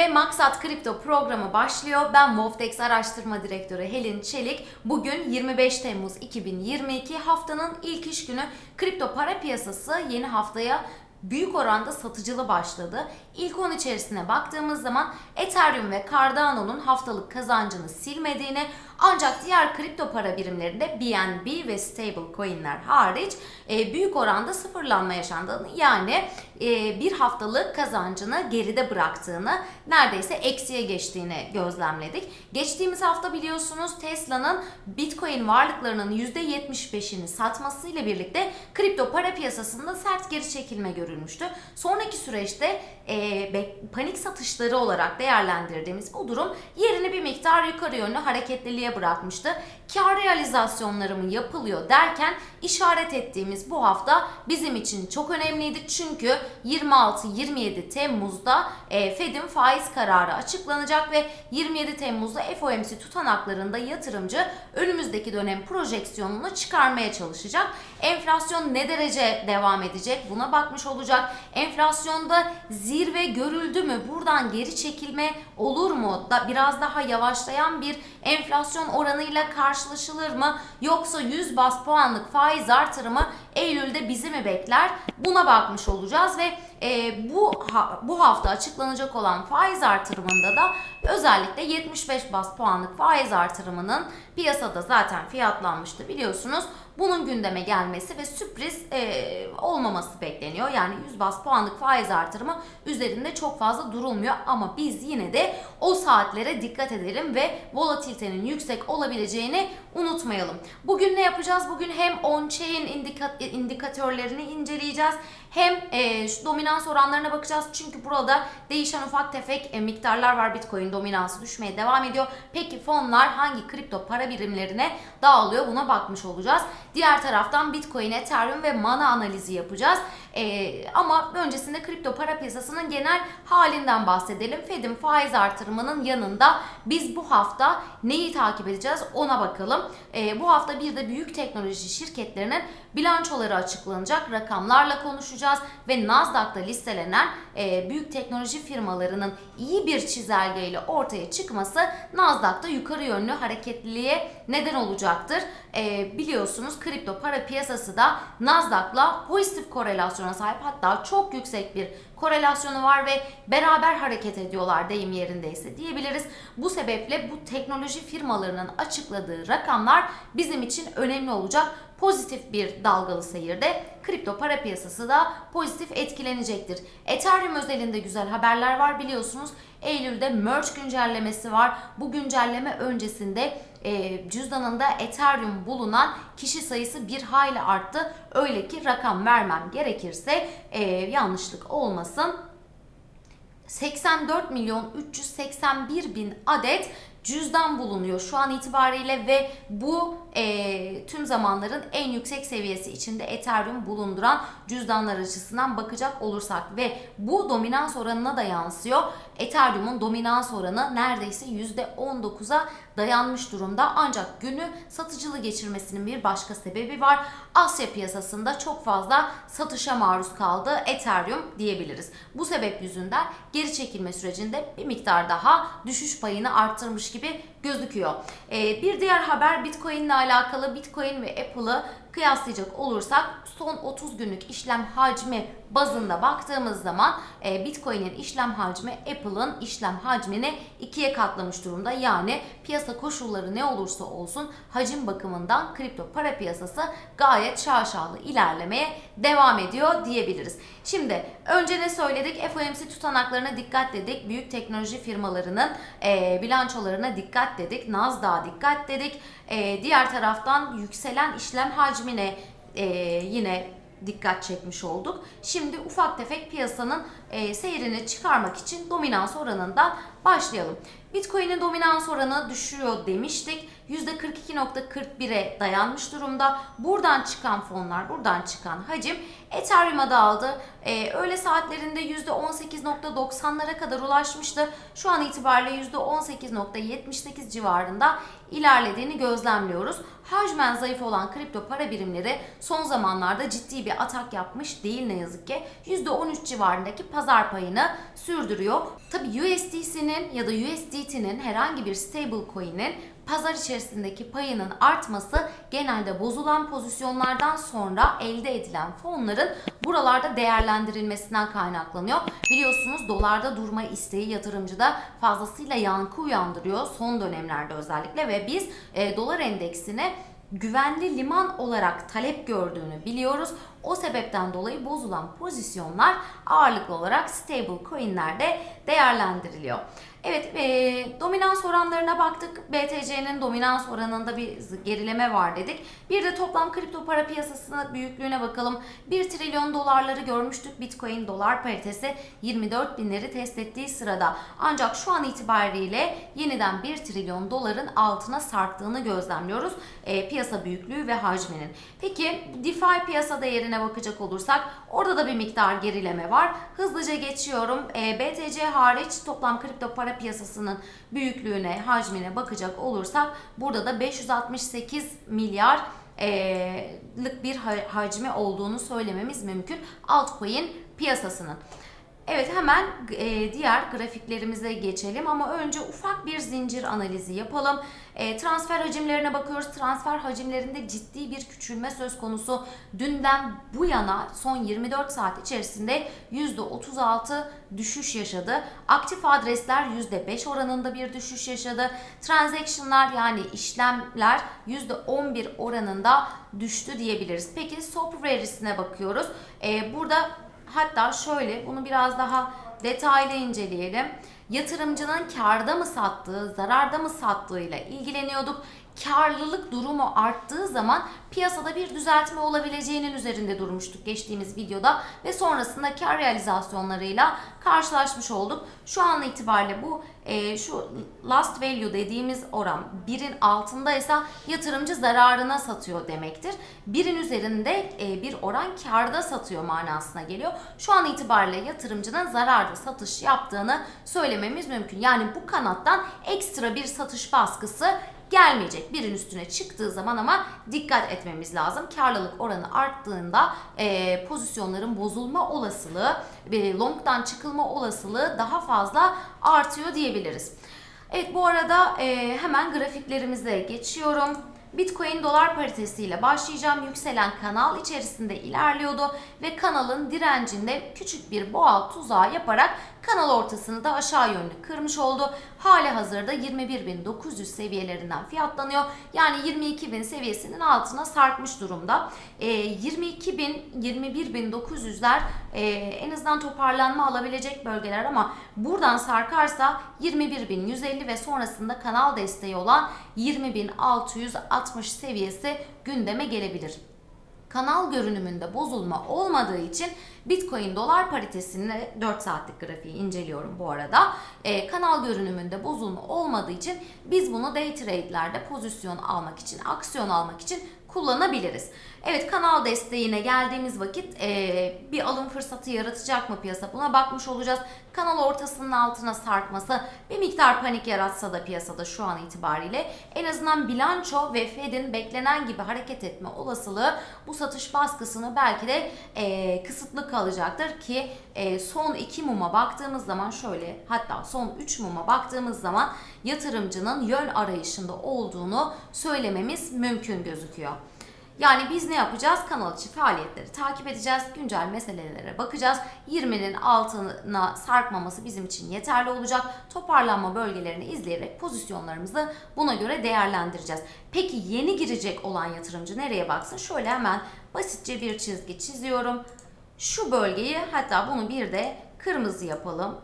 Ve Maksat Kripto programı başlıyor. Ben Wolfdex Araştırma Direktörü Helin Çelik. Bugün 25 Temmuz 2022 haftanın ilk iş günü kripto para piyasası yeni haftaya büyük oranda satıcılı başladı. İlk 10 içerisine baktığımız zaman Ethereum ve Cardano'nun haftalık kazancını silmediğini ancak diğer kripto para birimlerinde BNB ve stable coinler hariç e, büyük oranda sıfırlanma yaşandığını yani e, bir haftalık kazancını geride bıraktığını neredeyse eksiye geçtiğini gözlemledik. Geçtiğimiz hafta biliyorsunuz Tesla'nın Bitcoin varlıklarının %75'ini satmasıyla birlikte kripto para piyasasında sert geri çekilme görülmüştü. Sonraki süreçte e, panik satışları olarak değerlendirdiğimiz bu durum yerini bir miktar yukarı yönlü hareketliliğe bırakmıştı. Kar realizasyonları mı yapılıyor derken işaret ettiğimiz bu hafta bizim için çok önemliydi. Çünkü 26-27 Temmuz'da e, Fed'in faiz kararı açıklanacak ve 27 Temmuz'da FOMC tutanaklarında yatırımcı önümüzdeki dönem projeksiyonunu çıkarmaya çalışacak. Enflasyon ne derece devam edecek buna bakmış olacak. Enflasyonda zirve görüldü mü? Buradan geri çekilme olur mu? Da biraz daha yavaşlayan bir enflasyon oranıyla karşılaşılır mı? Yoksa 100 bas puanlık faiz artırımı Eylül'de bizi mi bekler? Buna bakmış olacağız ve e, bu ha- bu hafta açıklanacak olan faiz artırımında da özellikle 75 bas puanlık faiz artırımının piyasada zaten fiyatlanmıştı biliyorsunuz. Bunun gündeme gelmesi ve sürpriz e, olmaması bekleniyor. Yani 100 bas puanlık faiz artırımı üzerinde çok fazla durulmuyor ama biz yine de o saatlere dikkat edelim ve volatilitenin yüksek olabileceğini unutmayalım. Bugün ne yapacağız? Bugün hem on-chain indika- indikatörlerini inceleyeceğiz hem e, şu dominans oranlarına bakacağız. Çünkü burada değişen ufak tefek e, miktarlar var. Bitcoin dominansı düşmeye devam ediyor. Peki fonlar hangi kripto para birimlerine dağılıyor? Buna bakmış olacağız. Diğer taraftan Bitcoin, Ethereum ve Mana analizi yapacağız. E, ama öncesinde kripto para piyasasının genel halinden bahsedelim. Fed'in faiz artırımının yanında biz bu hafta neyi takip edeceğiz ona bakalım. E, bu hafta bir de büyük teknoloji şirketlerinin bilançoları açıklanacak. Rakamlarla konuşacağız ve Nasdaq'ta listelenen e, büyük teknoloji firmalarının iyi bir çizelgeyle ortaya çıkması Nasdaq'ta yukarı yönlü hareketliliğe neden olacaktır. E, biliyorsunuz kripto para piyasası da Nasdaq'la pozitif korelasyona sahip hatta çok yüksek bir korelasyonu var ve beraber hareket ediyorlar deyim yerindeyse diyebiliriz. Bu sebeple bu teknoloji firmalarının açıkladığı rakamlar bizim için önemli olacak. Pozitif bir dalgalı seyirde kripto para piyasası da pozitif etkilenecektir. Ethereum özelinde güzel haberler var biliyorsunuz. Eylül'de merge güncellemesi var. Bu güncelleme öncesinde e, cüzdanında Ethereum bulunan kişi sayısı bir hayli arttı. Öyle ki rakam vermem gerekirse e, yanlışlık olmasın. 84 milyon 381 bin adet cüzdan bulunuyor şu an itibariyle ve bu e, tüm zamanların en yüksek seviyesi içinde Ethereum bulunduran cüzdanlar açısından bakacak olursak ve bu dominans oranına da yansıyor. Ethereum'un dominans oranı neredeyse %19'a dayanmış durumda ancak günü satıcılı geçirmesinin bir başka sebebi var. Asya piyasasında çok fazla satışa maruz kaldı Ethereum diyebiliriz. Bu sebep yüzünden geri çekilme sürecinde bir miktar daha düşüş payını arttırmış gibi gözüküyor. Ee, bir diğer haber Bitcoin ile alakalı Bitcoin ve Apple'ı kıyaslayacak olursak son 30 günlük işlem hacmi bazında baktığımız zaman e, Bitcoin'in işlem hacmi Apple'ın işlem hacmini ikiye katlamış durumda. Yani piyasa koşulları ne olursa olsun hacim bakımından kripto para piyasası gayet şaşalı ilerlemeye devam ediyor diyebiliriz. Şimdi önce ne söyledik? FOMC tutanaklarına dikkat dedik. Büyük teknoloji firmalarının e, bilançolarına dikkat dedik. Nasdaq'a dikkat dedik. E, diğer taraftan yükselen işlem hacmine e, yine dikkat çekmiş olduk. Şimdi ufak tefek piyasanın e, seyrini çıkarmak için dominans oranından başlayalım. Bitcoin'in dominans oranı düşüyor demiştik. %42.41'e dayanmış durumda. Buradan çıkan fonlar, buradan çıkan hacim Ethereum'a dağıldı. Ee, öğle saatlerinde %18.90'lara kadar ulaşmıştı. Şu an itibariyle %18.78 civarında ilerlediğini gözlemliyoruz. Hacmen zayıf olan kripto para birimleri son zamanlarda ciddi bir atak yapmış değil ne yazık ki. %13 civarındaki pazar payını sürdürüyor. Tabi USDC'nin ya da USDT'nin herhangi bir stable coin'in pazar içerisindeki payının artması genelde bozulan pozisyonlardan sonra elde edilen fonların buralarda değerlendirilmesinden kaynaklanıyor. Biliyorsunuz dolarda durma isteği yatırımcıda fazlasıyla yankı uyandırıyor son dönemlerde özellikle ve biz e, dolar endeksine güvenli liman olarak talep gördüğünü biliyoruz. O sebepten dolayı bozulan pozisyonlar ağırlıklı olarak stable coinlerde değerlendiriliyor. Evet, e, dominans oranlarına baktık. BTC'nin dominans oranında bir gerileme var dedik. Bir de toplam kripto para piyasasının büyüklüğüne bakalım. 1 trilyon dolarları görmüştük. Bitcoin dolar paritesi 24 binleri test ettiği sırada. Ancak şu an itibariyle yeniden 1 trilyon doların altına sarktığını gözlemliyoruz. E, piyasa büyüklüğü ve hacminin. Peki DeFi piyasa değerine bakacak olursak orada da bir miktar gerileme var. Hızlıca geçiyorum. E, BTC hariç toplam kripto para piyasasının büyüklüğüne, hacmine bakacak olursak burada da 568 milyar lık bir hacmi olduğunu söylememiz mümkün altcoin piyasasının. Evet hemen e, diğer grafiklerimize geçelim ama önce ufak bir zincir analizi yapalım. E, transfer hacimlerine bakıyoruz. Transfer hacimlerinde ciddi bir küçülme söz konusu. Dünden bu yana son 24 saat içerisinde %36 düşüş yaşadı. Aktif adresler %5 oranında bir düşüş yaşadı. Transaction'lar yani işlemler %11 oranında düştü diyebiliriz. Peki swap verisine bakıyoruz. E, burada Hatta şöyle bunu biraz daha detaylı inceleyelim. Yatırımcının karda mı sattığı, zararda mı sattığıyla ilgileniyorduk karlılık durumu arttığı zaman piyasada bir düzeltme olabileceğinin üzerinde durmuştuk geçtiğimiz videoda ve sonrasında kar realizasyonlarıyla karşılaşmış olduk. Şu an itibariyle bu e, şu last value dediğimiz oran birin altındaysa yatırımcı zararına satıyor demektir. Birin üzerinde e, bir oran karda satıyor manasına geliyor. Şu an itibariyle yatırımcının zararda satış yaptığını söylememiz mümkün. Yani bu kanattan ekstra bir satış baskısı gelmeyecek. Birin üstüne çıktığı zaman ama dikkat etmemiz lazım. Karlılık oranı arttığında e, pozisyonların bozulma olasılığı, e, longdan çıkılma olasılığı daha fazla artıyor diyebiliriz. Evet bu arada e, hemen grafiklerimize geçiyorum. Bitcoin dolar paritesiyle başlayacağım. Yükselen kanal içerisinde ilerliyordu ve kanalın direncinde küçük bir boğa tuzağı yaparak kanal ortasını da aşağı yönlü kırmış oldu. Hali hazırda 21.900 seviyelerinden fiyatlanıyor. Yani 22.000 seviyesinin altına sarkmış durumda. E, 22.000 21.900'ler e, en azından toparlanma alabilecek bölgeler ama buradan sarkarsa 21.150 ve sonrasında kanal desteği olan 20.660 seviyesi gündeme gelebilir kanal görünümünde bozulma olmadığı için Bitcoin dolar paritesini 4 saatlik grafiği inceliyorum bu arada. E, kanal görünümünde bozulma olmadığı için biz bunu day trade'lerde pozisyon almak için, aksiyon almak için kullanabiliriz. Evet kanal desteğine geldiğimiz vakit e, bir alım fırsatı yaratacak mı piyasa buna bakmış olacağız. Kanal ortasının altına sarkması bir miktar panik yaratsa da piyasada şu an itibariyle en azından bilanço ve Fed'in beklenen gibi hareket etme olasılığı bu satış baskısını belki de e, kısıtlı kalacaktır ki e, son iki muma baktığımız zaman şöyle hatta son üç muma baktığımız zaman yatırımcının yön arayışında olduğunu söylememiz mümkün gözüküyor. Yani biz ne yapacağız? Kanal içi faaliyetleri takip edeceğiz. Güncel meselelere bakacağız. 20'nin altına sarkmaması bizim için yeterli olacak. Toparlanma bölgelerini izleyerek pozisyonlarımızı buna göre değerlendireceğiz. Peki yeni girecek olan yatırımcı nereye baksın? Şöyle hemen basitçe bir çizgi çiziyorum. Şu bölgeyi hatta bunu bir de kırmızı yapalım.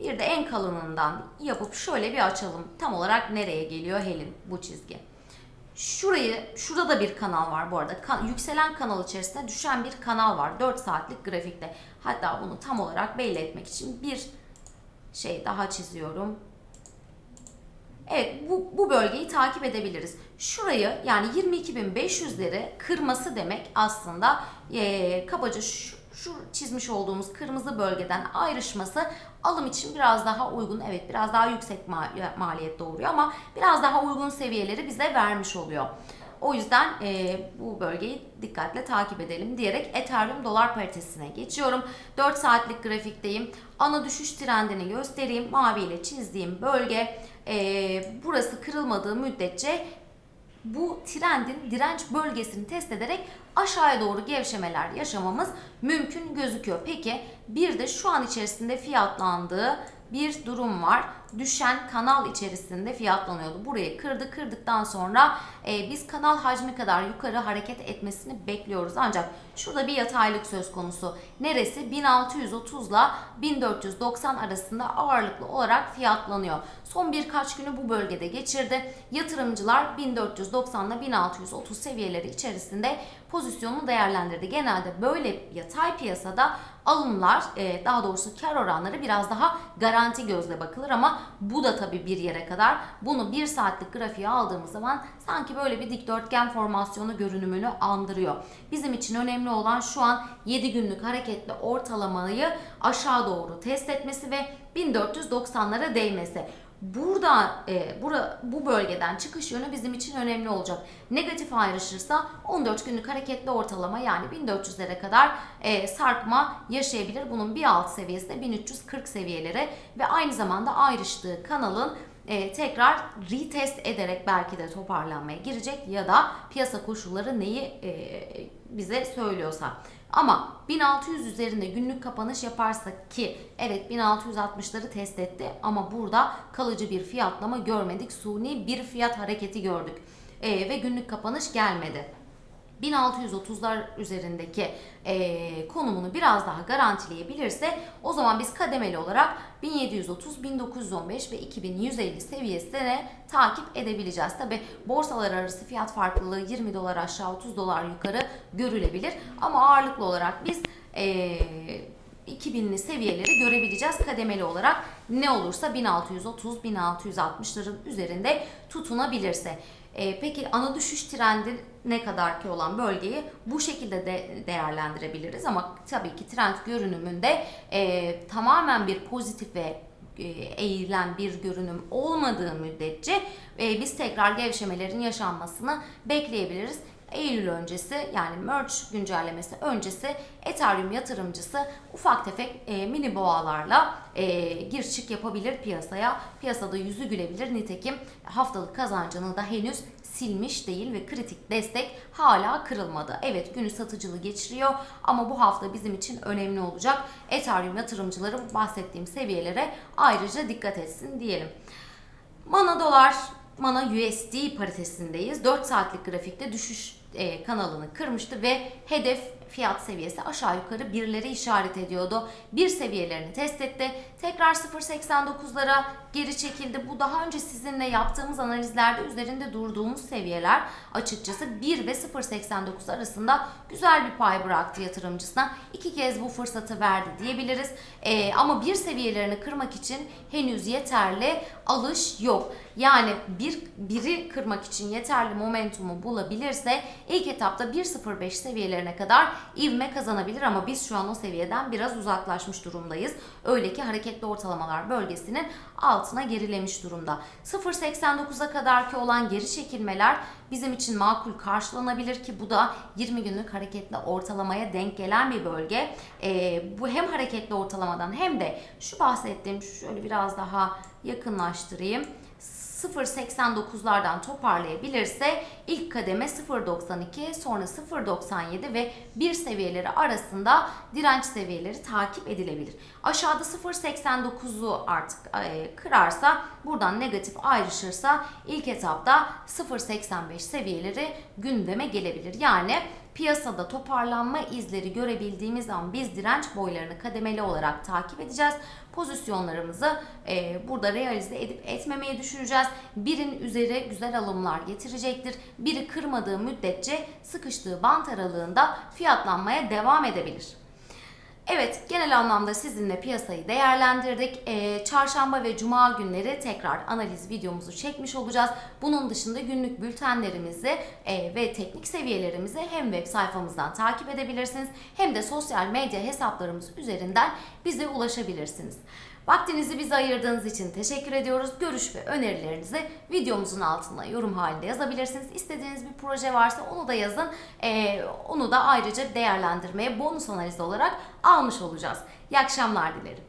Bir de en kalınından yapıp şöyle bir açalım. Tam olarak nereye geliyor Helin bu çizgi. Şurayı, şurada da bir kanal var bu arada. Kan, yükselen kanal içerisinde düşen bir kanal var. 4 saatlik grafikte. Hatta bunu tam olarak belli etmek için bir şey daha çiziyorum. Evet bu, bu bölgeyi takip edebiliriz. Şurayı yani 22.500'leri kırması demek aslında eee, kabaca şu, şu çizmiş olduğumuz kırmızı bölgeden ayrışması alım için biraz daha uygun. Evet biraz daha yüksek ma- maliyet doğuruyor ama biraz daha uygun seviyeleri bize vermiş oluyor. O yüzden eee, bu bölgeyi dikkatle takip edelim diyerek Ethereum dolar paritesine geçiyorum. 4 saatlik grafikteyim. Ana düşüş trendini göstereyim. Mavi ile çizdiğim bölge eee, burası kırılmadığı müddetçe bu trendin direnç bölgesini test ederek aşağıya doğru gevşemeler yaşamamız mümkün gözüküyor. Peki bir de şu an içerisinde fiyatlandığı bir durum var. Düşen kanal içerisinde fiyatlanıyordu. Burayı kırdı. Kırdıktan sonra e, biz kanal hacmi kadar yukarı hareket etmesini bekliyoruz. Ancak şurada bir yataylık söz konusu. Neresi? 1630 ile 1490 arasında ağırlıklı olarak fiyatlanıyor. Son birkaç günü bu bölgede geçirdi. Yatırımcılar 1490 ile 1630 seviyeleri içerisinde pozisyonu değerlendirdi. Genelde böyle yatay piyasada alımlar e, daha doğrusu kar oranları biraz daha garanti gözle bakılır ama bu da tabii bir yere kadar. Bunu bir saatlik grafiğe aldığımız zaman sanki böyle bir dikdörtgen formasyonu görünümünü andırıyor. Bizim için önemli olan şu an 7 günlük hareketli ortalamayı aşağı doğru test etmesi ve 1490'lara değmesi. Burada e, bura, bu bölgeden çıkış yönü bizim için önemli olacak. Negatif ayrışırsa 14 günlük hareketli ortalama yani 1400'lere kadar e, sarkma yaşayabilir. Bunun bir alt seviyesi de 1340 seviyeleri ve aynı zamanda ayrıştığı kanalın e, tekrar retest ederek belki de toparlanmaya girecek ya da piyasa koşulları neyi e, bize söylüyorsa. Ama 1600 üzerinde günlük kapanış yaparsak ki evet 1660'ları test etti ama burada kalıcı bir fiyatlama görmedik. Suni bir fiyat hareketi gördük E, ve günlük kapanış gelmedi. 1630'lar üzerindeki e, konumunu biraz daha garantileyebilirse o zaman biz kademeli olarak 1730, 1915 ve 2150 seviyesine takip edebileceğiz. Tabi borsalar arası fiyat farklılığı 20 dolar aşağı 30 dolar yukarı görülebilir ama ağırlıklı olarak biz e, 2000'li seviyeleri görebileceğiz kademeli olarak ne olursa 1630-1660'ların üzerinde tutunabilirse. E, peki ana düşüş trendi ne kadar ki olan bölgeyi bu şekilde de değerlendirebiliriz ama tabii ki trend görünümünde e, tamamen bir pozitif ve e, eğilen bir görünüm olmadığı müddetçe e, biz tekrar gevşemelerin yaşanmasını bekleyebiliriz. Eylül öncesi yani merge güncellemesi öncesi Ethereum yatırımcısı ufak tefek e, mini boğalarla e, gir çık yapabilir piyasaya. Piyasada yüzü gülebilir. Nitekim haftalık kazancını da henüz silmiş değil ve kritik destek hala kırılmadı. Evet günü satıcılı geçiriyor ama bu hafta bizim için önemli olacak. Ethereum yatırımcıları bahsettiğim seviyelere ayrıca dikkat etsin diyelim. Mana dolar Mana USD paritesindeyiz. 4 saatlik grafikte düşüş e, kanalını kırmıştı ve hedef fiyat seviyesi aşağı yukarı birleri işaret ediyordu. Bir seviyelerini test etti. Tekrar 0.89'lara geri çekildi. Bu daha önce sizinle yaptığımız analizlerde üzerinde durduğumuz seviyeler açıkçası 1 ve 0.89 arasında güzel bir pay bıraktı yatırımcısına. İki kez bu fırsatı verdi diyebiliriz. E, ama bir seviyelerini kırmak için henüz yeterli alış yok. Yani bir biri kırmak için yeterli momentumu bulabilirse ilk etapta 1.05 seviyelerine kadar ivme kazanabilir ama biz şu an o seviyeden biraz uzaklaşmış durumdayız. Öyle ki hareketli ortalamalar bölgesinin altına gerilemiş durumda. 0.89'a kadarki olan geri çekilmeler bizim için makul karşılanabilir ki bu da 20 günlük hareketli ortalamaya denk gelen bir bölge. Ee, bu hem hareketli ortalamadan hem de şu bahsettiğim şöyle biraz daha yakınlaştırayım. 0.89'lardan toparlayabilirse ilk kademe 0.92 sonra 0.97 ve 1 seviyeleri arasında direnç seviyeleri takip edilebilir. Aşağıda 0.89'u artık e, kırarsa buradan negatif ayrışırsa ilk etapta 0.85 seviyeleri gündeme gelebilir. Yani piyasada toparlanma izleri görebildiğimiz zaman biz direnç boylarını kademeli olarak takip edeceğiz. Pozisyonlarımızı e, burada realize edip etmemeyi düşüneceğiz. Birin üzeri güzel alımlar getirecektir. Biri kırmadığı müddetçe sıkıştığı bant aralığında fiyatlanmaya devam edebilir. Evet, genel anlamda sizinle piyasayı değerlendirdik. Ee, çarşamba ve cuma günleri tekrar analiz videomuzu çekmiş olacağız. Bunun dışında günlük bültenlerimizi e, ve teknik seviyelerimizi hem web sayfamızdan takip edebilirsiniz hem de sosyal medya hesaplarımız üzerinden bize ulaşabilirsiniz. Vaktinizi bize ayırdığınız için teşekkür ediyoruz. Görüş ve önerilerinizi videomuzun altına yorum halinde yazabilirsiniz. İstediğiniz bir proje varsa onu da yazın. Ee, onu da ayrıca değerlendirmeye bonus analiz olarak almış olacağız. İyi akşamlar dilerim.